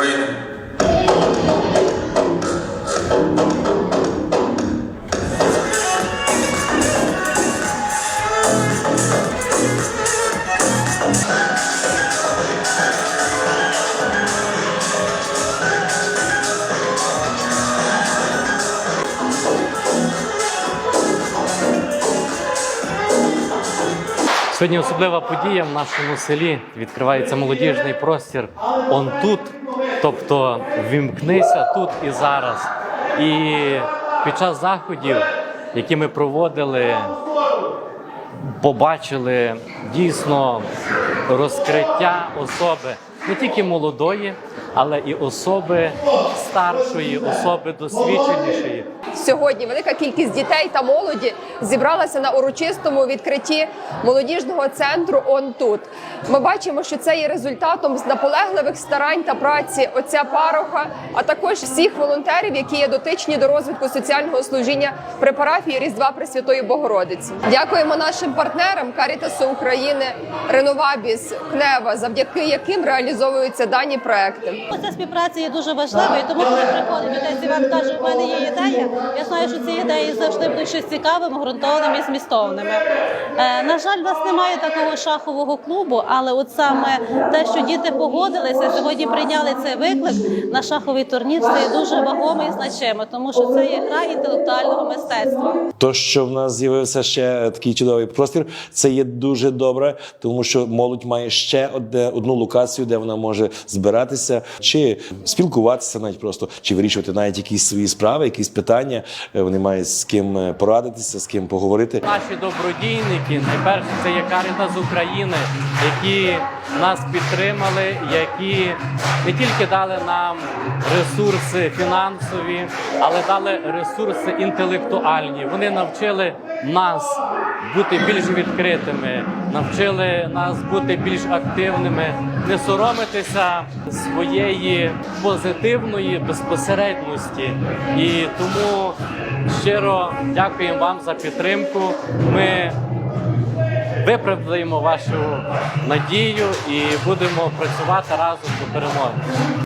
України. Сьогодні особлива подія в нашому селі. Відкривається молодіжний простір. Он тут, тобто вімкнися тут і зараз. І під час заходів, які ми проводили, побачили дійсно розкриття особи не тільки молодої, але і особи старшої, особи досвідченішої. Сьогодні велика кількість дітей та молоді зібралася на урочистому відкритті молодіжного центру «Он тут». Ми бачимо, що це є результатом з наполегливих старань та праці отця пароха, а також всіх волонтерів, які є дотичні до розвитку соціального служіння при парафії Різдва Пресвятої Богородиці. Дякуємо нашим партнерам Карітасу України, Реновабіс, Кнева, завдяки яким реалізовуються дані проекти. Ця співпраця є дуже важливою, тому коли приходить отець Іван каже, у мене є ідея. Я знаю, що ці ідеї завжди будуть щось цікавим, ґрунтовними і змістовними. Е, на жаль, у нас немає такого шахового клубу, але от саме те, що діти погодилися, сьогодні прийняли цей виклик на шаховий турнір, це є дуже вагоме і значимо, тому що це є гра інтелектуального мистецтва. То, що в нас з'явився ще такий чудовий простір, це є дуже добре, тому що молодь має ще одне одну локацію, де вона може збиратися, чи спілкуватися навіть просто, чи вирішувати навіть якісь свої справи, якісь питання. Е, Вони мають з ким е, порадитися, з ким поговорити. Наші добродійники, найперше це є з України, які нас підтримали, які не тільки дали нам ресурси фінансові, але дали ресурси інтелектуальні. Вони навчили нас бути більш відкритими, навчили нас бути більш активними, не соромитися своєї позитивної безпосередності. І тому щиро дякуємо вам за підтримку. Ми виправдаємо вашу надію і будемо працювати разом до перемоги.